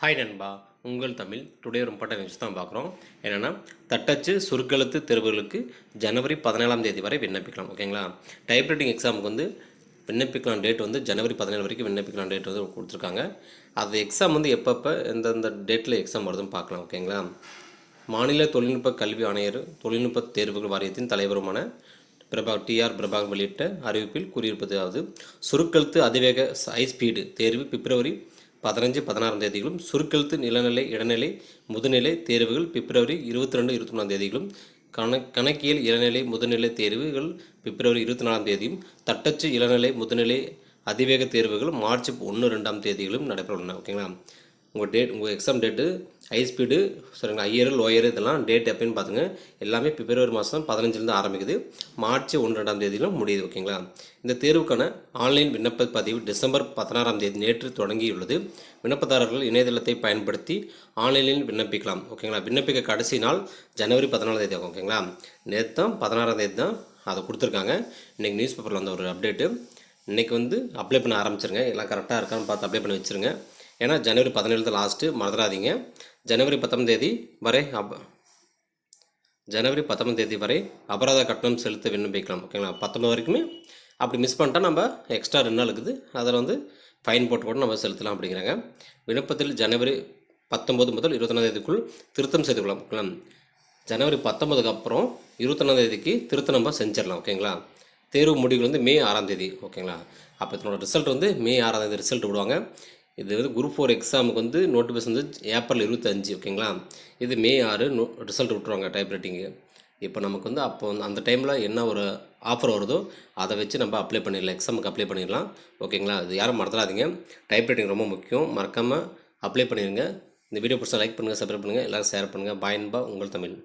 Hi நண்பா உங்கள் Tamil today ஒரு இம்பார்ட்டன் நியூஸ் தான் பார்க்குறோம். என்னென்னா தட்டச்சு சுருக்கெழுத்து தேர்வுகளுக்கு ஜனவரி பதினேழாம் தேதி வரை விண்ணப்பிக்கலாம் ஓகேங்களா? டைப்ரைட்டிங் எக்ஸாமுக்கு வந்து விண்ணப்பிக்கலாம் டேட் வந்து ஜனவரி பதினேழு வரைக்கும் விண்ணப்பிக்கலாம் டேட் வந்து கொடுத்துருக்காங்க. அது எக்ஸாம் வந்து எப்பப்போ எந்தெந்த டேட்டில் எக்ஸாம் வருதுன்னு பார்க்கலாம் ஓகேங்களா? மாநில தொழில்நுட்ப கல்வி ஆணையர் தொழில்நுட்ப தேர்வுகள் வாரியத்தின் தலைவருமான பிரபா டிஆர் பிரபாகர் வெளியிட்ட அறிவிப்பில் கூறியிருப்பதாவது சுருக்கெழுத்து அதிவேக ஹை ஸ்பீடு தேர்வு பிப்ரவரி பதினஞ்சு பதினாறாம் தேதிகளும் சுருக்கெழுத்து நிலநிலை இடைநிலை முதுநிலை தேர்வுகள் பிப்ரவரி இருபத்தி ரெண்டு இருபத்தி மூணாம் தேதிகளும் கண கணக்கியல் இளநிலை முதுநிலை தேர்வுகள் பிப்ரவரி இருபத்தி நாலாம் தேதியும் தட்டச்சு இளநிலை முதுநிலை அதிவேக தேர்வுகள் மார்ச் ஒன்று ரெண்டாம் தேதிகளும் நடைபெற உள்ளன ஓகேங்களா? உங்கள் டேட் உங்கள் எக்ஸாம் டேட்டு ஹை ஸ்பீடு சரிங்களா ஹையர் லோயர் இதெல்லாம் டேட் எப்போன்னு பார்த்துங்க. எல்லாமே பிப்ரவரி மாதம் பதினஞ்சுலேருந்து ஆரம்பிக்குது. மார்ச் ஒன்று ரெண்டாம் தேதியிலும் முடியுது ஓகேங்களா இந்த தேர்வுக்கான ஆன்லைன் விண்ணப்ப பதிவு டிசம்பர் பதினாறாம் தேதி நேற்று தொடங்கியுள்ளது. விண்ணப்பதாரர்கள் இணையதளத்தை பயன்படுத்தி ஆன்லைனில் விண்ணப்பிக்கலாம் ஓகேங்களா விண்ணப்பிக்க கடைசி நாள் ஜனவரி பதினாலாம் தேதி ஆகும் ஓகேங்களா நேற்று தான் பதினாறாம் தேதி தான் அதை கொடுத்துருக்காங்க. இன்றைக்கி நியூஸ் பேப்பரில் வந்த ஒரு அப்டேட்டு இன்றைக்கி வந்து அப்ளை பண்ண ஆரம்பிச்சிருங்க. எல்லாம் கரெக்டாக இருக்கான்னு பார்த்து அப்ளை பண்ணி வச்சுருங்க. ஏன்னா ஜனவரி பதினேழு தான் லாஸ்ட்டு மறந்துடாதீங்க. ஜனவரி பத்தாம் தேதி வரை அப் ஜனவரி பத்தொன்பதாம் தேதி வரை அபராத கட்டணம் செலுத்த விண்ணப்பிக்கலாம் ஓகேங்களா பத்தொன்பது வரைக்குமே அப்படி மிஸ் பண்ணிட்டா நம்ம எக்ஸ்ட்ரா ரெண்டு நாள் இருக்குது. அதில் வந்து ஃபைன் போட்டு கூட நம்ம செலுத்தலாம் அப்படிங்கிறாங்க. விண்ணப்பத்தில் ஜனவரி பத்தொம்பது முதல் இருபத்தொன்னாம் தேதிக்குள் திருத்தம் செய்து கொள்ளலாம். ஓகேங்களா ஜனவரி பத்தொம்பதுக்கு அப்புறம் இருபத்தொன்னாம் தேதிக்கு திருத்தம் நம்ம செஞ்சிடலாம். ஓகேங்களா தேர்வு முடிவுகள் வந்து மே ஆறாம் தேதி. ஓகேங்களா அப்போ இதனோட ரிசல்ட் வந்து மே ஆறாம் தேதி ரிசல்ட் விடுவாங்க. இது வந்து குரூப் ஃபோர் எக்ஸாமுக்கு வந்து நோட்டிஃபிகேஷன் வந்து ஏப்ரல் இருபத்தஞ்சு ஓகேங்களா? இது மே ஆறு நோ ரிசல்ட் விட்ருவாங்க டைப் ரைட்டிங்கு இப்போ நமக்கு வந்து அப்போ வந்து அந்த டைமில் என்ன ஒரு ஆஃபர் வருதோ அதை வச்சு நம்ம அப்ளை பண்ணிடலாம். எக்ஸாமுக்கு அப்ளை பண்ணிடலாம். ஓகேங்களா? இது யாரும் மறந்துடாதீங்க. டைப் ரைட்டிங் ரொம்ப முக்கியம். மறக்காமல் அப்ளை பண்ணிடுங்க இந்த வீடியோ பிடிச்சா லைக் பண்ணுங்கள் சப்ஸ்கிரைப் பண்ணுங்கள் எல்லோரும் ஷேர் பண்ணுங்கள் பாயின்பா உங்கள் தமிழ்.